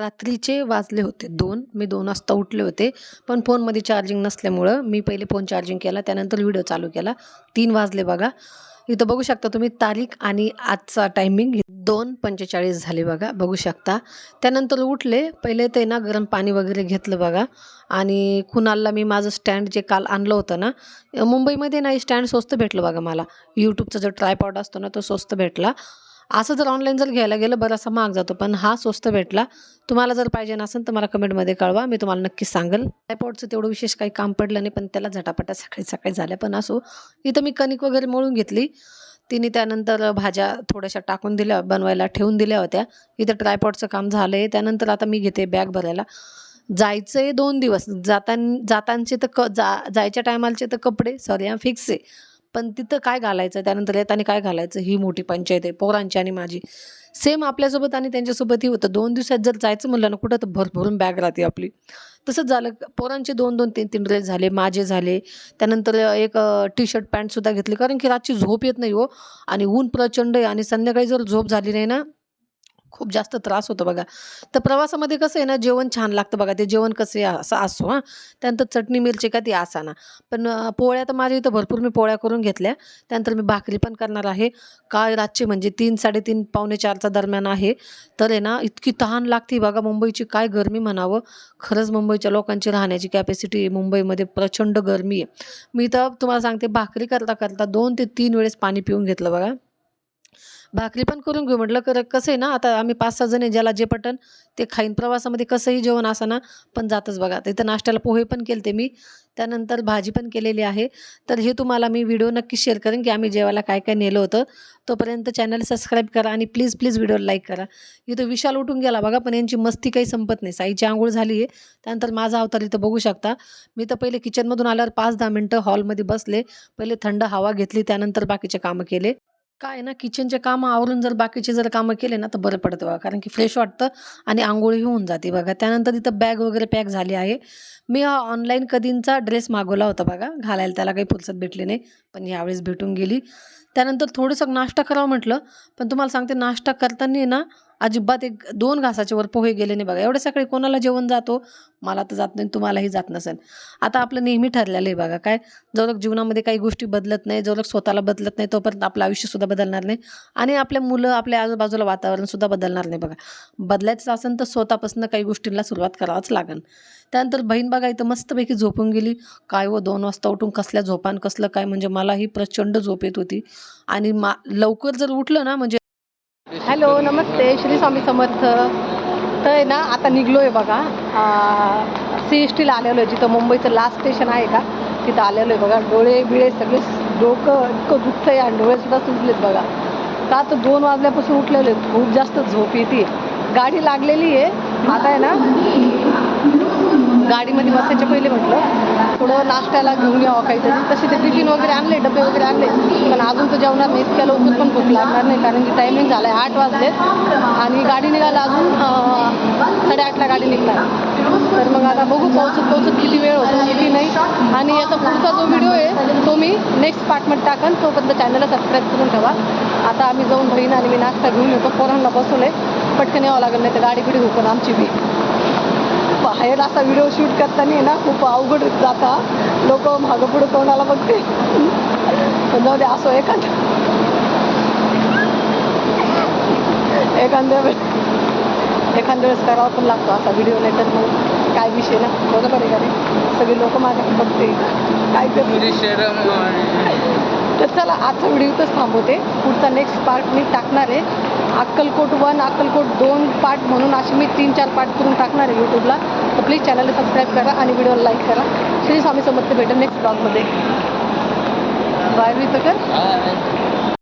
रात्रीचे वाजले होते दोन. मी दोन वाजता उठले होते. पण फोनमध्ये चार्जिंग नसल्यामुळं मी पहिले फोन चार्जिंग केला. त्यानंतर व्हिडिओ चालू केला. तीन वाजले बघा. इथं बघू शकता तुम्ही तारीख आणि आजचा टायमिंग दोन पंचेचाळीस झाले बघा. बघू शकता. त्यानंतर उठले. पहिले ते ना गरम पाणी वगैरे घेतलं बघा. आणि कुणालला मी माझं स्टँड जे काल आणलं होतं ना मुंबईमध्ये नाही स्टँड स्वस्त भेटलं बघा मला. यूट्यूबचा जो ट्रायपॉड असतो ना तो स्वस्त भेटला. असं जर ऑनलाईन जर घ्यायला गेलं बराचसा महाग जातो. पण हा स्वस्त भेटला. तुम्हाला जर पाहिजे नसेल तर मला कमेंटमध्ये कळवा. मी तुम्हाला नक्की सांगेल. ट्रायपॉडचं तेवढं विशेष काही काम पडलं नाही पण त्याला झटापटा सकाळी सकाळी झाल्या. पण असो इथं मी कणिक वगैरे मळून घेतली. तिने त्यानंतर भाज्या थोड्याशा टाकून दिल्या बनवायला ठेवून दिल्या होत्या. इथं ट्रायपॉडचं काम झालं आहे त्यानंतर आता मी घेते बॅग भरायला. जायचं आहे दोन दिवस. जातान जातांचे तर क जा जायच्या टायमालचे तर कपडे सॉरी हा फिक्स आहे. पण तिथं काय घालायचं? त्यानंतर येताना काय घालायचं? ही मोठी पंचायत आहे पोरांची आणि माझी. सेम आपल्यासोबत आणि त्यांच्यासोबतही होतं. दोन दिवसात जर जायचं म्हणलं ना कुठं तर भरभरून बॅग राहते आपली. तसंच झालं. पोरांचे दोन दोन तीन तीन ड्रेस झाले माझे झाले. त्यानंतर एक टी शर्ट पॅन्टसुद्धा घेतली. कारण की रातची झोप येत नाही हो. आणि ऊन प्रचंड आहे आणि संध्याकाळी जर झोप झाली नाही ना खूप जास्त त्रास होतो बघा. तर प्रवासामध्ये कसं आहे ना जेवण छान लागतं बघा. ते जेवण कसं आहे असं असो हां. त्यानंतर चटणी मिरची का ती असाना. पण पोळ्या तर माझ्या इथं भरपूर मी पोळ्या करून घेतल्या. त्यानंतर मी भाकरी पण करणार आहे. काय रातची म्हणजे तीन साडेतीन पावणे चारचा दरम्यान आहे. तर आहे ना इतकी तहान लागते बघा मुंबईची. काय गरमी म्हणावं. खरंच मुंबईच्या लोकांची राहण्याची कॅपॅसिटी मुंबईमध्ये प्रचंड गरमी आहे. मी तर तुम्हाला सांगते भाकरी करता करता दोन ते तीन वेळेस पाणी पिऊन घेतलं बघा. भाकरी पण करून घेऊ. म्हटलं कर कसं आहे ना आता आम्ही पाच सहा जण आहे ज्याला जे पटन ते खाईन. प्रवासामध्ये कसंही जेवण असं ना पण जातच बघा. तिथं नाश्त्याला पोहे पण केले ते मी. त्यानंतर भाजी पण केलेली आहे. तर हे तुम्हाला मी व्हिडिओ नक्की शेअर करेन की आम्ही जेवायला काय काय नेलं होतं. तोपर्यंत चॅनल सबस्क्राईब करा आणि प्लीज प्लीज व्हिडिओला लाईक करा. इथं विशाल उठून गेला बघा पण यांची मस्ती काही संपत नाही. साईची आंघोळ झाली आहे. त्यानंतर माझा अवतार इथं बघू शकता. मी तर पहिले किचनमधून आल्यावर पाच दहा मिनटं हॉलमध्ये बसले. पहिले थंड हवा घेतली त्यानंतर बाकीचे कामं केले. काय आहे ना किचनचे कामं आवरून जर बाकीचे जर कामं केले ना तर बरं पडतं बघा. कारण की फ्रेश वाटतं आणि आंघोळी होऊन जाते बघा. त्यानंतर तिथं बॅग वगैरे पॅक झाली आहे. मी हा ऑनलाईन कधींचा ड्रेस मागवला होता बघा. घालायला त्याला काही फुरसत भेटली नाही पण यावेळेस भेटून गेली. त्यानंतर थोडंसं नाश्ता करावं म्हटलं पण तुम्हाला सांगते नाश्ता करताना ना अजिबात एक दोन घासाचे वर पोहे गेले नाही बघा. एवढ्या सकाळी कोणाला जेवण जातो? मला तर जात नाही तुम्हालाही जात नसेल. आता आपलं नेहमी ठरलेलं आहे बघा काय? जोरक जीवनामध्ये काही गोष्टी बदलत नाही जोरक स्वतःला बदलत नाही तोपर्यंत आपलं आयुष्यसुद्धा बदलणार नाही. आणि आपल्या मुलं आपल्या आजूबाजूला वातावरणसुद्धा बदलणार नाही बघा. बदलायचं असेल तर स्वतःपासून काही गोष्टींना सुरुवात करावंच लागेल. त्यानंतर बहीण बघा इथं मस्तपैकी झोपून गेली. काय व दोन वाजता उठून कसल्या झोपान कसलं काय? म्हणजे मलाही प्रचंड झोप येत होती. आणि मा लवकर जर उठलं ना म्हणजे हॅलो नमस्ते श्री स्वामी समर्थ. तर आहे ना आता निघलो आहे बघा सी एस टीला आलेलो आहे जिथं मुंबईचं लास्ट स्टेशन आहे का? तिथं आलेलो आहे बघा. डोळे बिळे सगळे डोकं इतकं दुखतं आहे आणि डोळेसुद्धा सुजलेत बघा. का तर दोन वाजल्यापासून उठलेले खूप जास्त झोप येते गाडी लागलेली आहे आता आहे ना गाडीमध्ये बसायच्या पहिले म्हटलं थोडं नाश्त्याला घेऊन यावं काहीतरी. तसे ते टिफिन वगैरे आणले डबे वगैरे आणले. पण अजून तर जेवणार नाही इतक्या लवकर पण भूक लागणार नाही कारण की टायमिंग झाला आहे आठ वाजले. आणि गाडी निघायला अजून साडेआठला गाडी निघणार. तर मग आता बघू पोहोचत पोहोचत किती वेळ होतो किती नाही. आणि याचा पुढचा जो व्हिडिओ आहे तो मी नेक्स्ट पार्टमध्ये टाकन. तोपर्यंत चॅनलला सबस्क्राईब करून ठेवा. आता आम्ही जाऊन बहीण आणि मी नाश्ता घेऊन येतो. पोरांना बसवले पटकन यावं लागेल नाही तर गाडी बिडी होतो आमची बी. बाहेर असा व्हिडिओ शूट करताना ना खूप अवघड जाता. लोक मागं पुढं तोंडाला बघते. पण जाऊ दे असो एखाद. एखाद्या वेळेस एखाद्या वेळेस करावा पण लागतो असा व्हिडिओ नाही तर मग काय विषय ना बरोबर आहे का नाही? सगळे लोक माझ्याकडे बघते. काय करते? तर चला आजचा व्हिडिओ इथंच थांबवते. पुढचा नेक्स्ट पार्ट मी टाकणार आहे. अक्कलकोट वन अक्कलकोट दोन पार्ट म्हणून असे मी तीन चार पार्ट करून टाकणार आहे यूट्यूबला तर प्लीज चॅनलला सबस्क्राईब करा आणि व्हिडिओला लाईक करा. श्री स्वामी समर्थ भेटेल नेक्स्ट ब्लॉगमध्ये बाय मी तर